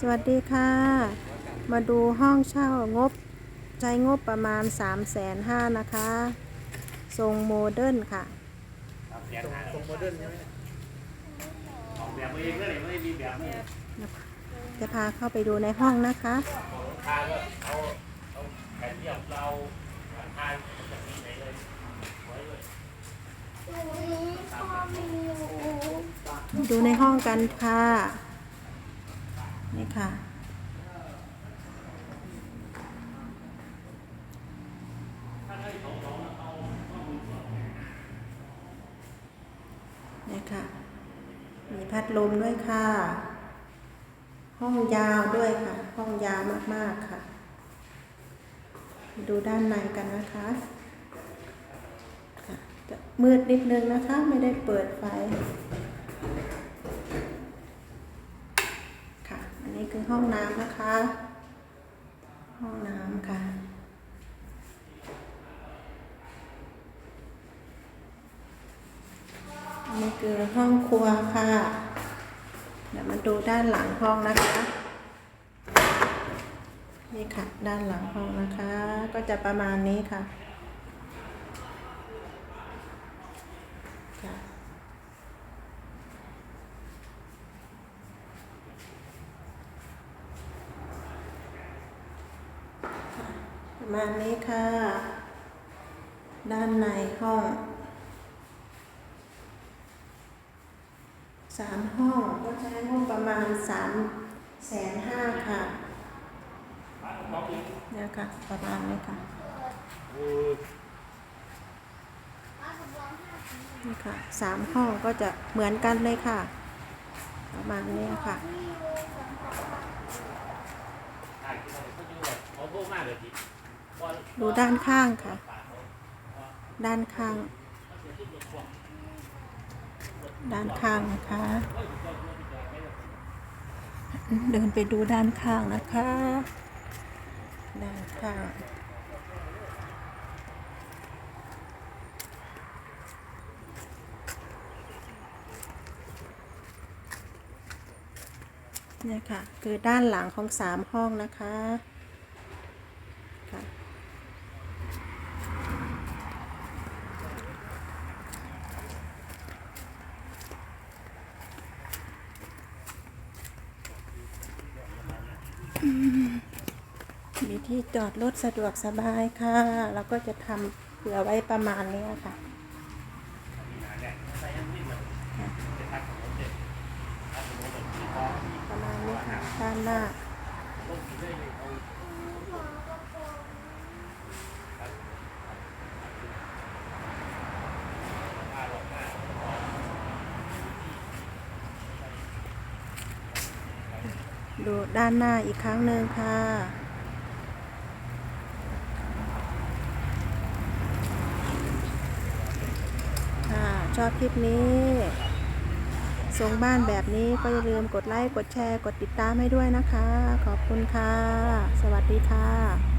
สวัสดีค่ะ มาดูห้องเช่างบ ใช้งบประมาณ 3 5 0 0 0นะคะ ทรงโมเดิร์นค่ะส่งโมเดิร์นใช่ไหมออกแบบเองเลยไม่มีแบบจะพาเข้าไปดูในห้องนะคะดูในห้องกันค่ะ นี่ค่ะ นี่ค่ะ มีพัดลมด้วยค่ะ ห้องยาวด้วยค่ะ ห้องยาวมากๆค่ะ ดูด้านในกันนะคะค่ะจะมืดนิดนึงนะคะ ไม่ได้เปิดไฟ ค่ะ อั นี้คือห้องน้ำนะคะ ห้องน้ำค่ะ อันนี้คือห้องครัวค่ะ เดี๋ยวมาดูด้านหลังห้องนะคะ นี่ค่ะ ด้านหลังห้องนะคะ ก็จะประมาณนี้ค่ะ ค่ะ ประมาณนี้ค่ะ ด้านในห้องสามห้องก็ใช้งบประมาณสามแสนห้าค่ะเนี่ยค่ะ ประมาณนี้ค่ะนี่ค่ะสามห้องก็จะเหมือนกันเลยค่ะ ประมาณนี้ค่ะทางที่เราก็อยู่แบบเขาโบ้มากเลยที ดูด้านข้างค่ะ ด้านข้าง ด้านข้างนะคะ เดินไปดูด้านข้างนะคะ ด้านข้างเนี่ยค่ะ คือด้านหลังของสามห้องนะคะค่ะ มีที่จอดรถสะดวกสบายค่ะ แล้วก็จะทำเผื่อไว้ประมาณนี้ค่ะ ประมาณนี้ค่ะ ด้านหน้า ดูด้านหน้าอีกครั้งหนึ่งค่ะ ค่ะ ชอบคลิปนี้ทรงบ้านแบบนี้ก็อย่าลืมกดไลค์ กดแชร์ กดติดตามให้ด้วยนะคะ ขอบคุณค่ะ สวัสดีค่ะ